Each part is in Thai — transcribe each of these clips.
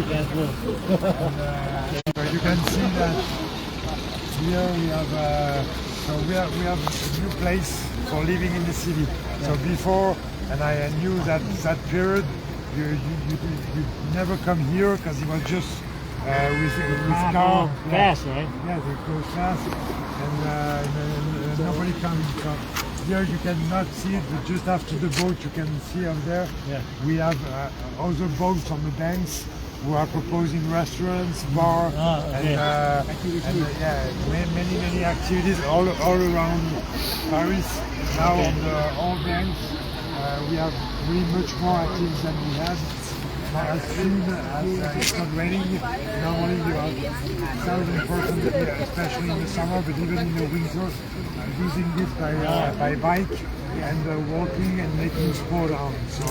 careful. So you can see that here we have uh, so we have we have a new place for living in the city. So before, and I knew that that period, you you, you, you never come here because it was just uh, with with Ah, car. fast, right? Yeah, they go fast, and, uh, and, and nobody comes. Here you cannot see it, but just after the boat you can see up there. Yeah. We have uh, other boats on the banks who are proposing restaurants, bar, Ah, okay. and, uh, and uh, yeah, many, many activities all all around Paris. Now Okay. on the all banks, uh, we have really much more activities than we had. As soon as uh, it's not raining, normally you have thousand person here, especially in the summer, but even in the winter, uh, using this by uh, by bike and uh, walking and making sport on. So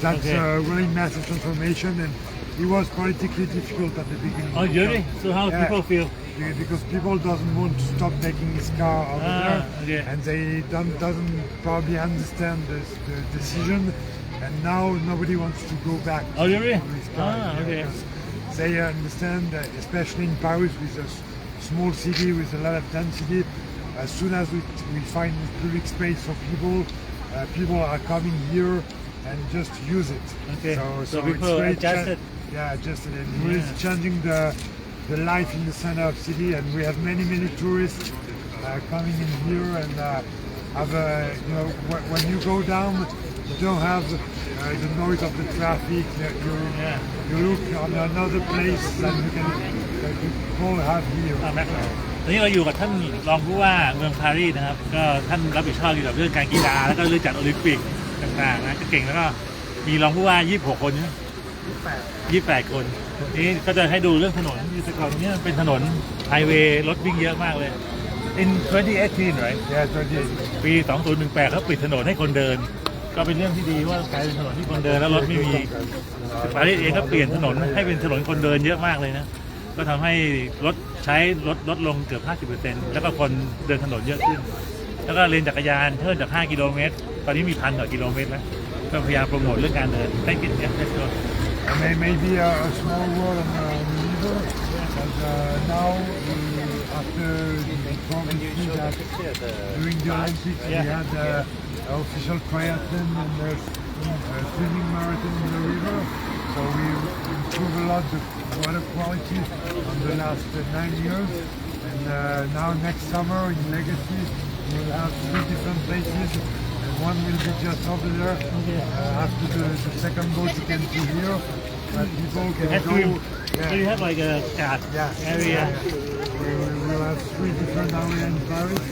that's Okay. uh, really massive transformation, and it was politically difficult at the beginning. Oh, really? So how Yeah. people feel? Yeah, because people doesn't want to stop taking his car over Ah, there, okay. and they don't doesn't probably understand the, the decision, and now nobody wants to go back. Oh, really? on his car, Ah, yeah, okay. They understand, that, especially in Paris, with a small city with a lot of density. As soon as we, we find public space for people, uh, people are coming here and just use it. Okay. So, So it's people adjusted. Yeah, just and really Yeah. changing the the life in the center of city, and we have many many tourists uh, coming in here and uh, have a you know wh- when you go down, you don't have uh, the noise of the traffic. that You Yeah. you look on another place that you can that people have here. อ่าแม็กซ์ตอนนี้เราอยู่กับท่านรองผู้ว่าเมืองปารีสนะครับ ก็ท่านรับผิดชอบเกี่ยวกับเรื่องการกีฬาแล้วก็เรื่องจัดโอลิมปิกต่างๆนะก็เก่งแล้วก็มีรองผู้ว่า 26 คนใช่ไหม 28คน นี่ก็จะให้ดูเรื่องถนนที่แต่ก่อนเนี้เป็นถนนไฮเวย์รถวิ่งเยอะมากเลย in 2018 right Yeah, 28. ปี 2018เขาปิดถนนให้คนเดิน ก็เป็นเรื่องที่ดีว่ากลายเป็นถนนที่คนเดินแล้วรถไม่มีแต่ปารีสเองก็เปลี่ยนถนนให้เป็นถนนคนเดินเยอะมากเลยนะ ก็ทำให้รถใช้รถลดลงเกือบ 50%แล้วก็คนเดินถนนเยอะขึ้น แล้วก็เลนจักรยานเพิ่มจาก 5 กิโลเมตร ตอนนี้มีพันกว่ากิโลเมตรแล้วก็พยายามโปรโมทเรื่องการเดินได้กินเนี่ยได้รถ And may, maybe a, a small word on the river, but uh, now we, after the see that during the Olympics we had uh, official triathlon and uh, uh, swimming marathon in the river, so we improved a lot the water quality in the last uh, nine years. And uh, now next summer in Legacy we'll have three different places. And one will be just over there. Uh, after the, the second boat you can see here. But people can That's go. you. So you have like a guard Yeah. area. We will we'll have three different areas in Paris.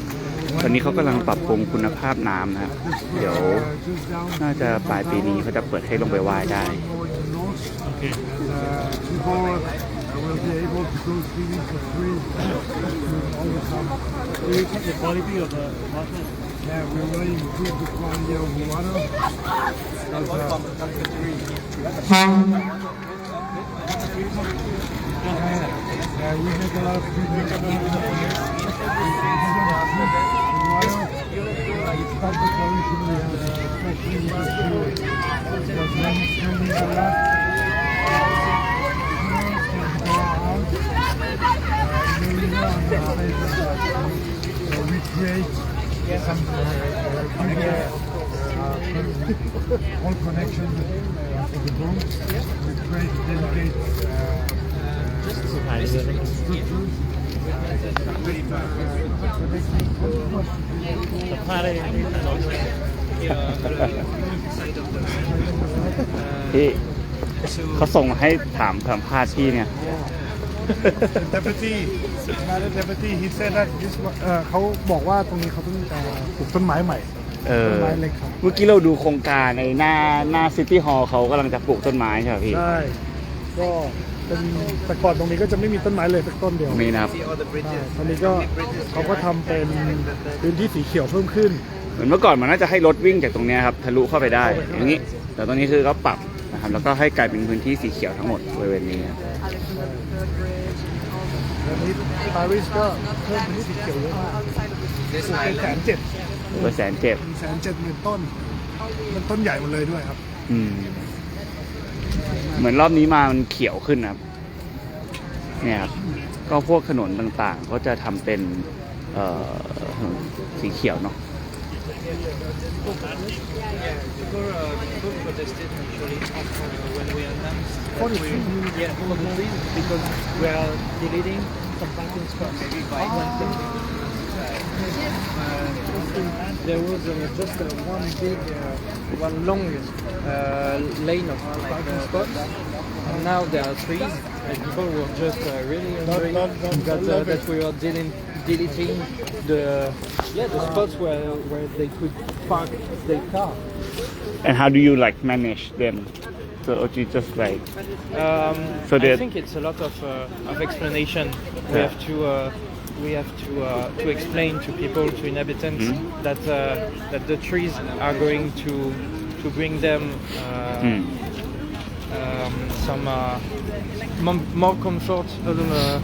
ตอนนี้เขากำลังปรับปรุงคุณภาพน้ำนะครับ เดี๋ยว Uh, just down น่าจะปลายปีนี้เขาจะเปิดให้ลงไปว่ายได้ more in the north. Okay. Uh, people uh, will be able to go swimming for free uh, all the summer. Do you check the quality of the water? Yeah, we really improve the quality of the water. Because, uh, yeah, we make a lot of treatment about it. It's not the pollution we have, especially with the fuel. Because when it's raining a lot, fuels can go out, uh, in the river and the places. So we create some uh, bigger uh, all connection uh, for the boat. We create delicate uh, ถ่ายเรือได้ structures. สัมภาษณ์ได้ในถนนเลยพี่เขาส่งมาให้ถามสัมภาษณ์พี่เนี่ย The deputy, another deputy, he said that this one- เอ่อเขาบอกว่าตรงนี้เขาต้องจะปลูกต้นไม้ใหม่ เออต้นไม้เล็กครับเมื่อกี้เราดูโครงการในหน้าหน้าซิตี้ฮอลล์เขากำลังจะปลูกต้นไม้ใช่ไหมพี่ ใช่ก็เป็นแต่ก่อนตรงนี้ก็จะไม่มีต้นไม้เลยสักต้นเดียวมีนะครับ ใช่ตอนนี้ก็เขาก็ทำเป็นพื้นที่สีเขียวเพิ่มขึ้น เหมือนเมื่อก่อนมันน่าจะให้รถวิ่งจากตรงเนี้ยครับทะลุเข้าไปได้ อย่างนี้ แต่ตอนนี้คือเขาปรับนะครับ แล้วก็ให้กลายเป็นพื้นที่สีเขียวทั้งหมดบริเวณนี้ครับต อนนี้ปารีสก็เพิ่มพื้นที่สีเขียวเยอะมากปลูกเป็นแสนเจ็ดเปอร์แสนเจ็บแสนเจ็ดหมื่นต้นเป็นต้นใหญ่หมดเลยด้วยครับ อืม เหมือนรอบนี้มามันเขียวขึ้นนะครับ เนี่ยครับ ก็พวกถนนต่างๆ ก็จะทำเป็น เอ่อถนนสีเขียวเนาะ People, uh, people protested actually when we announced For that the we, trees. yeah, for the because we are deleting some parking spots. Maybe by one there was uh, just uh, one big, uh, one long uh, lane of parking spots, and now there are trees, and people were just uh, really angry that, uh, that we were deleting, deleting the yeah the spots where where they could park their car. and how do you like manage them so or do you just like Um, So I think it's a lot of, uh, of explanation. We Yeah. have to uh, we have to uh, to explain to people, to inhabitants, Mhm. that uh, that the trees are going to to bring them uh, Mm. um, some uh, more, more comfort. I don't know.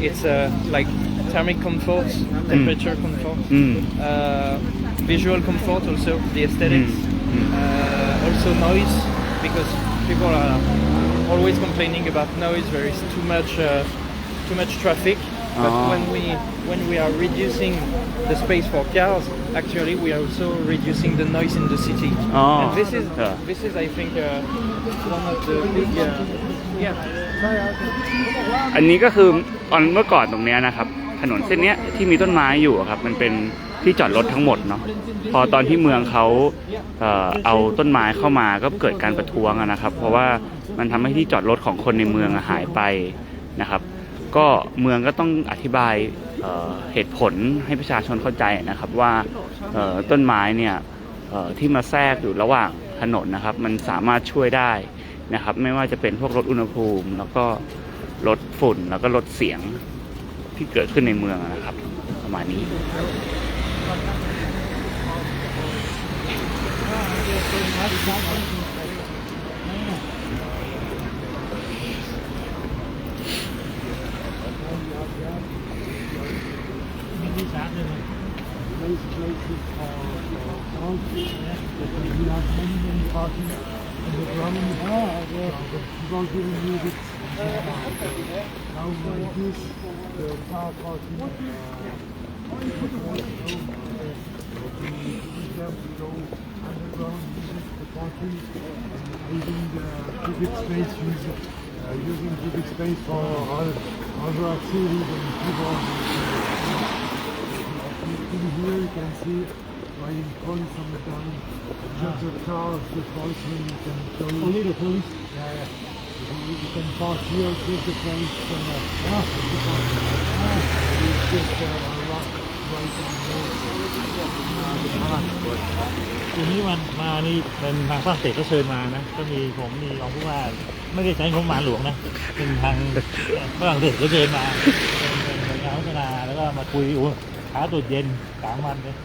It's uh, like thermic comfort, temperature comfort, Mm. uh, visual comfort, also the aesthetics, Mm. Mm. Uh, also noise, because people are always complaining about noise. There is too much uh, too much traffic. But Ah. when we when we are reducing the space for cars, actually we are also reducing the noise in the city. Ah. And this is Yeah. this is I think uh, one of the big uh, yeah. อันนี้ก็คือตอนเมื่อก่อนตรงเนี้ยนะครับ ถนนเส้นเนี้ยที่มีต้นไม้อยู่อะครับมันเป็นที่จอดรถทั้งหมดเนาะพอตอนที่เมืองเขาเอ่อเอาต้นไม้เข้ามาก็เกิดการประท้วงอะนะครับ เพราะว่ามันทำให้ที่จอดรถของคนในเมืองอะหายไปนะครับ ก็เมืองก็ต้องอธิบายเอ่อเหตุผลให้ประชาชนเข้าใจนะครับว่าเอ่อต้นไม้เนี่ยเอ่อที่มาแทรกอยู่ระหว่างถนนนะครับ มันสามารถช่วยได้นะครับ ไม่ว่าจะเป็นพวกลดอุณหภูมิ แล้วก็ลดฝุ่นแล้วก็ลดเสียง ที่เกิดขึ้นในเมืองนะครับ ประมาณนี้มีที่ชา ร์จด้วยนะ Place places for, for cars. We have many, many parking on the ground. Ah, yeah. People didn't use it. Now like this, the car parking. Uh, we them to go underground, use the parking, and using the public space, use, uh, using public space for other, other activities and people. In here you can see riding police on the down. Just the car of the policeman you can go. Only the police? Yeah, yeah. You, you can park here, take the police from the ah, the police. ทีนี้มันมานี่เป็นทางฝรั่งเศสก็เชิญมานะ ก็มีผมมีรองผู้ว่าไม่ได้ใช้งบมาหลวงนะ เป็นทางฝรั่งเศสก็เชิญมาเป็นงานพัฒนาแล้วก็มาคุยโอ้ขาตุดเย็นสามวันเลย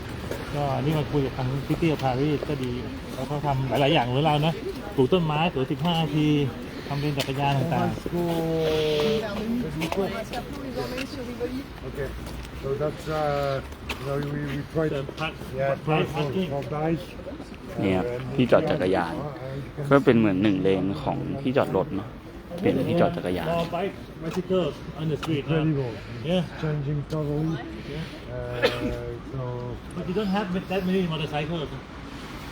ก็นี่มาคุยกับทางซิตี้ of ปารีสก็ดี แล้วเขาทำหลายๆอย่างเหมือนเรานะปลูกต้นไม้สวย15นาที ทำเป็นจักรยานต่าง Let's go. Okay, so that's uh, you know, we, we ๆ tried เดินพัก Yeah, พั park ก for, parking for bike. เนี่ยครับ and ที่จอดจักรยาน uh, you can ก็เป็นเหมือนหนึ่งเลนของที่จอดรถเนาะเป็นที่จอดจักรยาน More bike bicycles on the street very now. well. Yeah. Changing totally. Yeah. Uh, so But you don't have that many motorcycles. uh,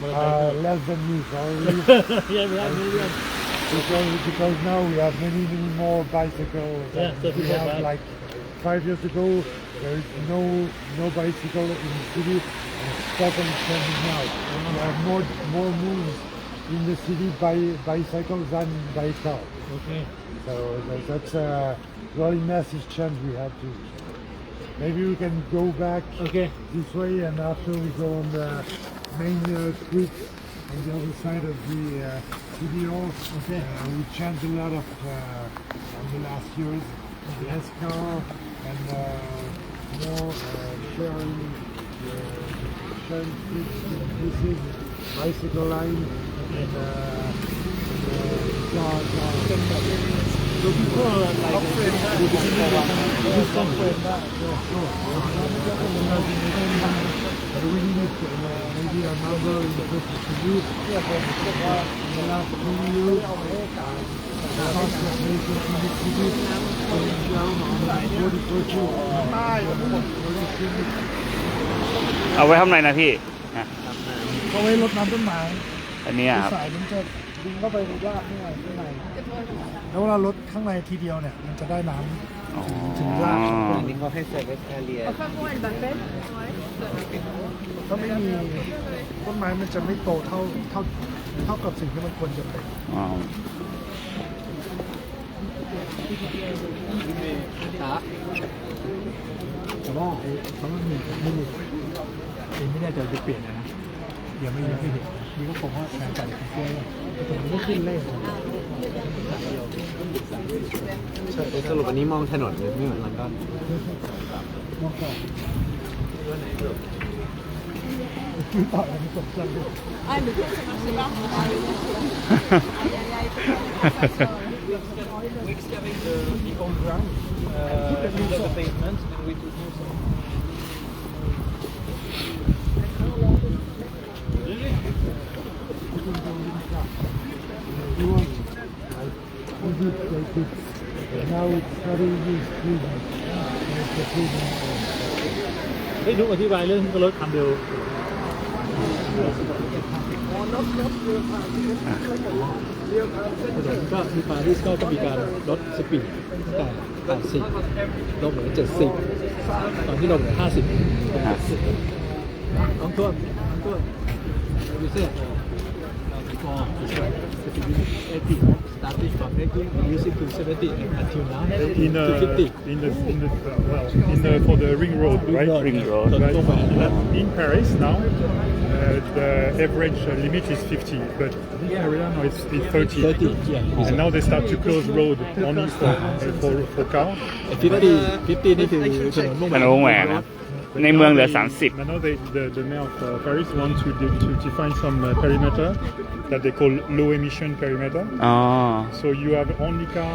Motorcycles. less than me, sorry. yeah, we have millions. Because, because now we have many, many more bicycles. Yeah, than we have like five years ago. There is no no bicycle in the city. Totally changing now. We have more more moves in the city by bicycles than by car. Okay. So that- that's a really massive change we have to. Maybe we can go back Okay. this way and after we go on the main uh, street on the other side of the uh, city. Okay. Uh, we changed a lot of uh, the last years. Less car and uh, more uh, sharing, uh, sharing pieces, bicycle line and uh, uh, car, car. So before, like, the beginning of this software, that, I really need to, uh, maybe a number in the first distribute. In the last three years, the cost of making to distribute going down on forty percent. เอาไว้ทำอะไรนะพี่อะเขาไว้รดน้ำต้นไม้อันเนี้ยครับสายมันจะ ดึงเข้าไปในรากข้างในข้างในแล้วเวลารดข้างในทีเดียวเนี่ย มันจะได้น้ำอ๋อถึงรากของต้นนี่เขาให้ service area Enfin bon, elle m'appelle. Ouais. ถ้าไม่มีต้นไม้มันจะไม่โตเท่าเท่าเท่ากับสิ่งที่มันควรจะเป็นอ๋อแต่ว่าไอ้เขาไม่มีไม่มีเองไม่แน่ใจจะเปลี่ยนนะนะเดี๋ ยังไม่ยังไม่เห็นนี่ก็คงว่าแการจัดเที่ยวผมไม่ขึ้นเลยสรุปวันนี้มองถนนเลยไม่เหมือนมันก้อนมองก่อนคือต่อแล้วจบแล้วอ่าหรือเพื่อนสมาชิกบ้างอ่า We excavately I did like it. Now it's very easy squeezing. It's a squeezing. เฮ้ยนุกอธิบายเรื่องรถความเร็วถนนก็ที่ปารีสก็จะมีการลดสปีดตั้งแต่80ลงเหลือ 70 ตอนที่ลงเหลือ 50ลงเหลือ10น้องต้นน้องต้นยูเซ่ before it's like the beginning 80 starting from 80 reducing to 70 until now in uh, to 50 in the in the uh, well in the for the ring road right road. Ring road. So right go for it. But in Paris now uh, the average uh, limit is 50 but this area now it's, it's 30 30 yeah and now they start to close road only for uh, for for car 50 50นี่คือถนนวง ถนนวงแหวนนะ ในเมืองเหลือ 30 But now they, the, the mayor of uh, Paris wants to, de- to define some uh, perimeter that they call low emission perimeter อ๋อ so you have only car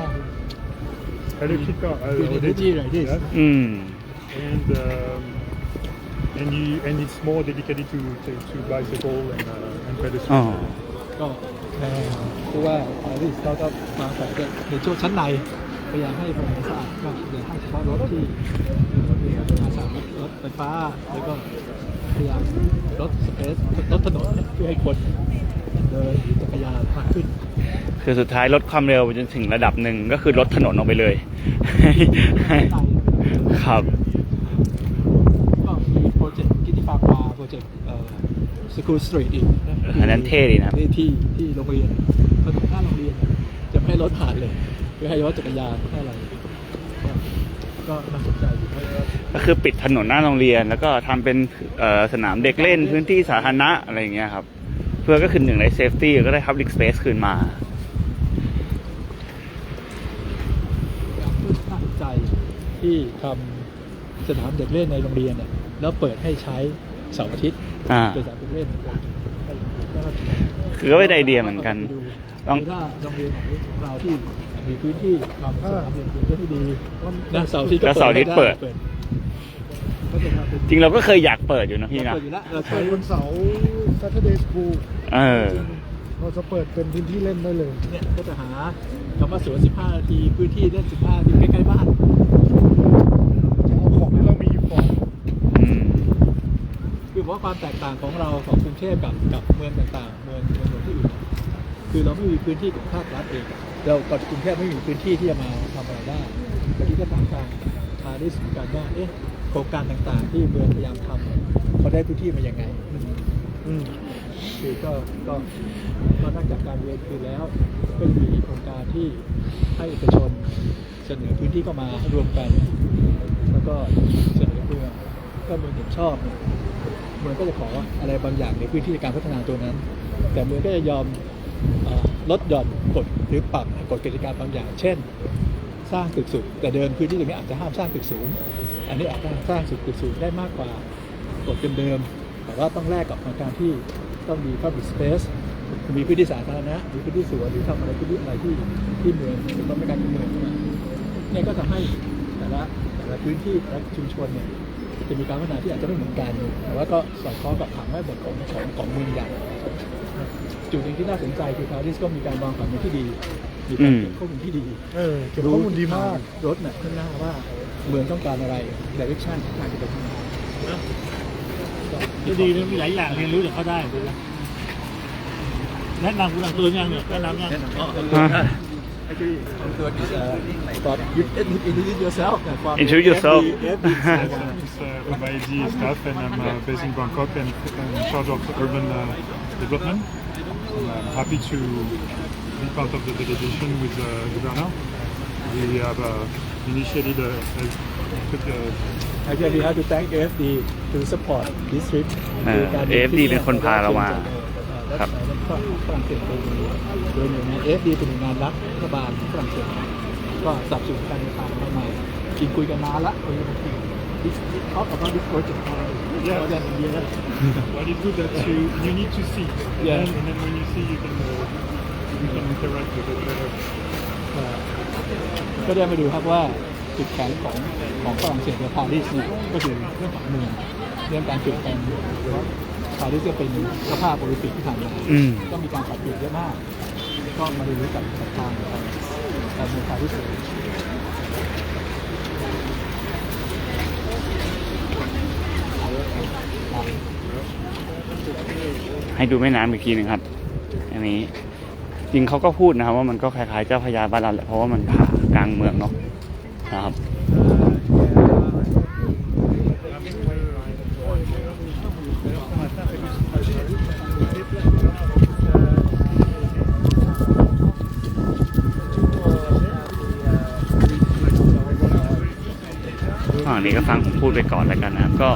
electric car uh, With energy like this. yeah, อืม and um, and you and it's more dedicated to to, to bicycle and uh, and อ๋อ pedestrian. ก็เอ่อเพราะว่าปารีสเขาก็วางแผนในช่วงชั้นในพยายามให้ถนนสะอาดก็เดินให้เฉพาะรถที่มีรถอาสารถ ไฟฟ้า แล้วก็พยายามลดสเปซลดถนนเพื่อให้คนเดินหรือจักรยานมากขึ้น คือสุดท้ายลดความเร็วจนถึงระดับหนึ่งก็คือลดถนนออกไปเลย ครับ ก็มีโปรเจกต์กิติฟาปาโปรเจกต์สกูลสตรีทอีกะอันนั้นเท่ดีนะครับที่ที่ที่โรงเรียนถนนหน้าโรงเรียน จะไม่ให้รถผ่านเลย เพื่อให้รถจักรยานให้อะไรก็ก็น่าสนใจอยู่ ก็คือปิดถนนหน้าโรงเรียน แล้วก็ทำเป็นเอ่อสนามเด็กเล่นพื้นที่สาธารณะอะไรอย่างเงี้ยครับ เพื่อก็คือหนึ่งในเซฟตี้ก็ได้ Public Space คืนมาน่าสนใจที่ทำสนามเด็กเล่นในโรงเรียนเนี่ยแล้วเปิดให้ใช้เสาร์อาทิตย์อ่าเป็นสนามเด็กเล่นก็น่าสนใจคือก็เป็นไอเดียเหมือนกันลองถ้าโรงเรียนของเราที่มีพื้นที่ทำสนามเด็กเล่นที่ดีนะเสาร์อาทิตย์ก็แล้วเสาร์อาทิตย์เปิดก็ จะทำเป็นจริงเราก็เคยอยากเปิดอยู่นะพี่นะเปิดอยู่แล้วเราไปใช้วันเสาร์ Saturday School เออเราจะเปิดเป็นพื้นที่เล่นได้เลย เนี่ยก็จะหาคำว่าสวน15นาทีพื้นที่เล่น 15นาทีใกล้ๆบ้านเอาของที่เรามีอยู่ก่อนอืมคือผมว่าความแตกต่างของเราของกรุงเทพกับกับเมืองต่างๆ เมืองเมืองหลวงที่อื่นคือเราไม่มีพื้นที่ของภาครัฐเองเรากับกรุงเทพไม่มีพื้นที่ที่จะมาทำอะไรได้แต่ที่ก็ต่างกันปารีสเหมือนกันว่าเอ๊ะ โครงการต่างๆ ที่เมืองพยายามทำเขาได้พื้นที่มายังไงอืมคือก็ก็ก็นอกจากการเรียนคือแล้ว ก็จะมีโครงการที่ให้เอกชนเสนอพื้นที่เข้ามารวมกัน แล้วก็เสนอเมืองก็เมืองเห็นชอบเนี่ยเมืองก็จะขออะไรบางอย่างในพื้นที่ในการพัฒนาตัวนั้น แต่เมืองก็จะยอมเออลดหย่อนกฎหรือปรับกฎกติกาบางอย่าง เช่น สร้างตึกสูงแต่เดิมพื้นที่ตรงนี้อาจจะห้ามสร้างตึกสูง อันนี้อาจจะสร้างตึกสูงได้มากกว่ากฎเดิมๆแต่ว่าต้องแลกกับการที่ต้องมี public space มีพื้นที่สาธารณะหรือพื้นที่สวนหรือทำอะไรพื้นที่อะไรที่ที่เมืองหรือว่าไม่การเมืองเนี่ยก็ทำให้แต่ละแต่ละพื้นที่และชุมชนเนี่ยจะมีการพัฒนาที่อาจจะไม่เหมือนกัน แต่ว่าก็สอดคล้องกับผังแม่บทของของของเมืองใหญ่จุดหนึ่งที่น่าสนใจคือปารีสก็มีการวางผังเมืองที่ดี มีการเก็บข้อมูลที่ดีเออเก็บข้อมูลดีมากรถน่ะข้างหน้าว่าเมืองต้องการอะไร direction ทางจะไปทางไหนก็ดีนะมีหลายอย่างเรียนรู้จากเขาได้เลยนะแนะนำคุณอังตัวยังเนี่ยแนะนำยัง Actually, I'm good is uh, but you introduce yourself. uh, from Introduce yourself. FD, FD It's Saigon. uh, Ubaidi staff and I'm uh, based in Bangkok and I'm in charge of urban uh, development. And I'm happy to be part of the delegation with the governor. We have uh, initiated a, a, took a Actually, we have to thank AFD to support this trip. เออ AFD เป็นคนพาเรามาครับแล้วก็ฝรั่งเศสโดยโดยหน่วยงาน AFD เป็นหน่วยงานรัฐรัฐบาลฝรั่งเศสก็สนับสนุนการเดินทางเรามาจริงคุยกันนานละคุยกันมาที This this talk about this project for more than a year. What is good that you you need to see, Yeah. and, and then when you see, you can uh, ก็ได้มาดูครับว่าจุดแข็งของของฝรั่งเศสกับปารีสเนี่ยก็คือเรื่องของเมืองเรื่องการเปลี่ยนแปลงเมืองเพราะปารีสก็เป็นสภาพโอลิมปิกที่ผ่านมาอืมก็มีการปรับเปลี่ยนเยอะมาก ก็มาเรียนรู้กับกับทางการการเมืองปารีสเลยให้ดูแม่น้ำอีกทีหนึ่งครับ อันนี้ จริงเขาก็พูดนะครับว่ามันก็คล้ายๆเจ้าพระยาบานเราแหละเพราะว่ามันผ่ากลางเมืองเนาะนะครับฝั่งนี้ก็ฟังผมพูดไปก่อนแล้วกันนะครับก็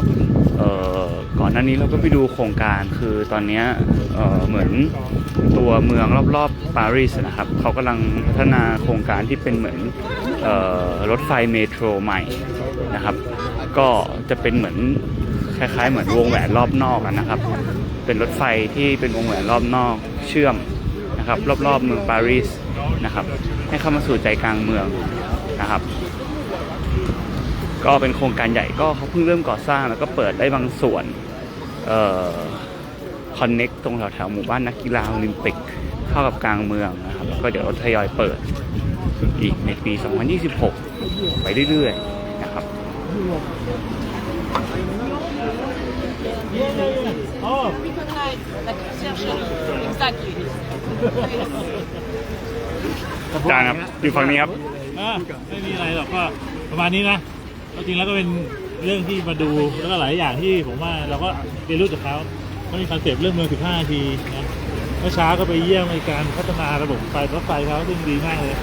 ก่อนหน้านี้เราก็ไปดูโครงการคือตอนนี้เเหมือน ตัวเมืองรอบๆปารีสนะครับเขากำลังพัฒนาโครงการที่เป็นเหมือนออรถไฟเมโทรใหม่นะครับ ก็จะเป็นเหมือนคล้ายๆ เหมือนวงแหวนรอบนอกนะครับ เป็นรถไฟที่เป็นวงแหวนรอบนอกเชื่อมนะครับ รอบๆเมืองปารีสนะครับ ให้เข้ามาสู่ใจกลางเมืองนะครับ ก็เป็นโครงการใหญ่ก็เขาเพิ่งเริ่มก่อสร้างแล้วก็เปิดได้บางส่วนเออ คอนเน็กตรงแถวแถวๆหมู่บ้านนักกีฬาโอลิมปิกเข้ากับกลางเมืองนะครับแล้วก็เดี๋ยวทยอยเปิดอีกในปี 2026 ไปเรื่อยๆนะครับอ๋อ Recognize that you search exactly. อาจารย์ครับอยู่ฝั่งนี้ครับอะไม่มีอะไรหรอกก็ประมาณนี้นะก็จริงแล้วก็เป็นเรื่องที่มาดูแล้วก็หลายอย่างที่ผมว่าเราก็เรียนรู้จากเขา เขามีคอนเซปต์เรื่องเมือง 15 นาทีนะเมื่อเช้าก็ไปเยี่ยมในการพัฒนาระบบไฟรถไฟเขาซึ่งดีมากเลย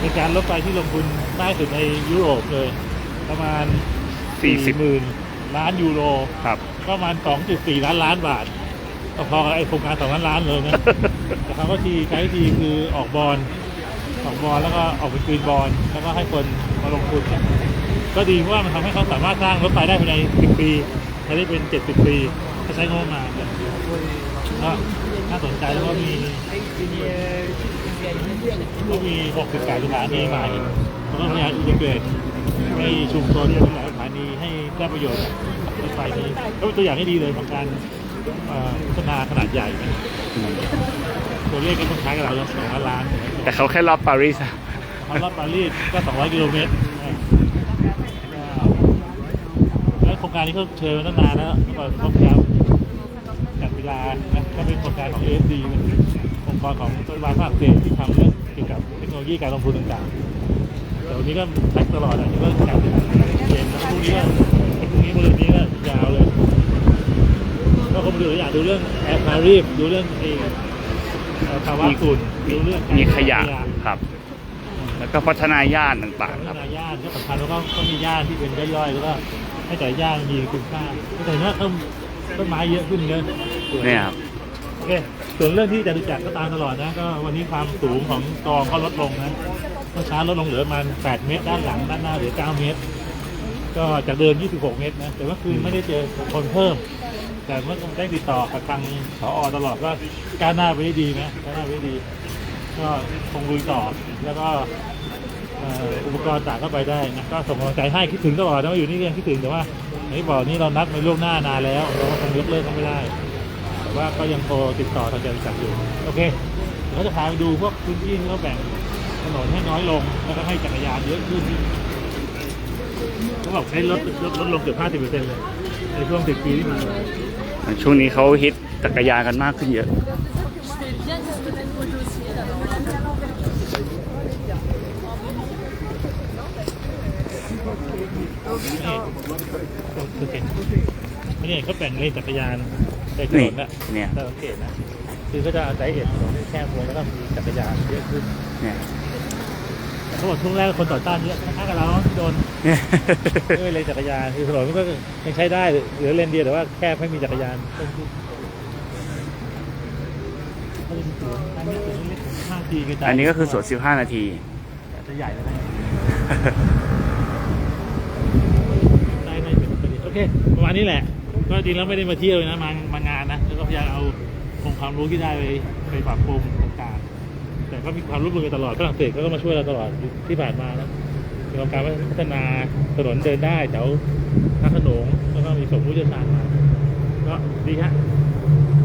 ในการรถไฟที่ลงทุนมากที่สุดในยุโรปเลย ประมาณ 40หมื่นล้านยูโรครับก็ประมาณ 2.4 ล้านล้านบาทก็พอกับไอ้โครงการ2ล้านล้านเลยนะแต่เขาก็ทีใช้วิธีคือออกบอลออกบอลแล้วก็ออกเป็นกรีนบอลแล้วก็ให้คนมาลงทุนเนี่ยก็ดีเพราะว่ามันทำให้เขาสามารถสร้างรถไฟได้ภายใน 10 ปีใช้ได้เป็น 70 ปีถ้าใช้งบประมาณเนี่ย ก็น่าสนใจแล้วก็มีก็มี 68สถานีใหม่แล้วก็พยายามอินทิเกรตให้ชุมชนที่หลายสถานีให้ได้ประโยชน์รถไฟนี้ก็เป็นตัวอย่างที่ดีเลยของการพัฒนาขนาดใหญ่ตัวเลขก็ต้องใช้กับเราสองล้าน แต่เขาแค่รอบปารีสอะควารอบปารีสก็ 200 กิโลเมตรแล้วโครงการนี้เขาเชิญมาตั้งนานแล้วก็เขาพยายามจัดเวลานะก็เป็นโครงการของ AFD เป็นองค์กรของรัฐบาลฝรั่งเศสที่ทำเรื่องเกี่ยวกับเทคโนโลยีการลงทุนต่างๆแต่วันนี้ก็แท็กตลอดอะนี่ก็จัดเย็นแล้วพรุ่งนี้ก็พรุ่งนี้บริเวณนี้ก็ยาวเลย ก็คงดูตัวอย่างดูเรื่องแอร์พารีฟดูเรื่องไอ้เอ่อภาวะฝุ่นดูเรื่องการมีขยะครับ แล้วก็พัฒนาย่านต่างๆคพัรับฒนาย่านก็สำคัญแล้วก็ต้องมีย่านที่เป็นย่อยๆแล้วก็ให้แต่ละย่านมีคุณค่าแต่ว่าต้น ต้นไม้เยอะขึ้นเยอะเนี่ยครับ โอเคส่วนเรื่องที่จะดูจักรก็ตามตลอดนะ ก็วันนี้ความสูงของกองก็ลดลงนะเมื่อเช้าลดลงเหลือประมาณ8 เมตร ด้านหลังด้านหน้าเหลือ 9 เมตร ก็จากเดิม 26 เมตรนะ แต่ว่าคือไม่ได้เจอคนเพิ่ม แต่เมื่อได้ติดต่อกับทางผอตลอดว่าก้าวหน้าไปได้ดีนะก้าวหน้าไปได้ดี ก็คงลุยต่อ แล้วก็เอ่ออุปกรณ์ต่างก็ไปได้นะ ก็ส่งกำลังใจให้คิดถึงตลอดนะว่าอยู่นี่ก็ยังคิดถึงแต่ว่า อย่างที่บอกนี่เรานัดไปล่วงหน้านานแล้วเราก็คงยกเลิกก็ไม่ได้ แต่ว่าก็ยังโทรติดต่อทางจตุจักรอยู่โอเคเดี๋ยวเขาจะพาไปดูพวกพื้นที่ที่เขาแบ่งถนนให้น้อยลงแล้วก็ให้จักรยานเยอะขึ้นเขาบอกใช้ลดลดลดลงเกือบ50%เลยในช่วง 10 ปีที่ผ่านมาช่วงนี้เขาฮิตจักรยานกันมากขึ้นเยอะนี่ คือเห็นไม่เนี่ยเขาแบ่งเลนจักรยานในถนนนะเนี่ย ถ้าสังเกตนะ คือก็จะอาศัยเอ็ดถนนแคบลงแล้วก็มีจักรยานเยอะขึ้นเนี่ยเขาบอกช่วงแรกคนต่อต้านเยอะคล้ายๆกับเราที่โดนเนี่ยด้วยเลนจักรยานคือถนนมันก็ยังใช้ได้เหลือเลนเดียวแต่ว่าแคบไม่มีจักรยานเพิ่มขึ้นก็จะมีสวนอันนี้สวนเล็กๆห้าทีกระจายอันนี้ก็คือสวน15 นาที จะใหญ่แล้วนะได้ไม่ เป็นประเด็นโอเค ประมาณนี้แหละ ก็จริงแล้วไม่ได้มาเที่ยวเลยนะ มามางานนะ แล้วก็พยายามเอาองค์ความรู้ที่ได้ไปไปปรับปรุงต่างๆ แต่ก็มีความร่วมมือตลอดฝรั่งเศสก็มาช่วยเราตลอดที่ผ่านมานะมีการพัฒนาถนนเดินได้แถวพระขนงแล้วก็มีส่งผู้เชี่ยวชาญมาก็ดีฮะ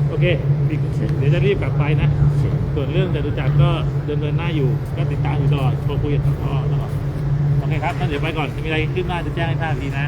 โอเค เดี๋ยวจะรีบกลับไปนะ ส่วนเรื่องจตุจักรก็เดินเดินหน้าอยู่ ก็ติดตามอยู่ตลอดโทรคุยกับทางพอตลอด โอเคครับงั้นเดี๋ยวไปก่อน มีอะไรขึ้นหน้าจะแจ้งให้ทราบทีนะ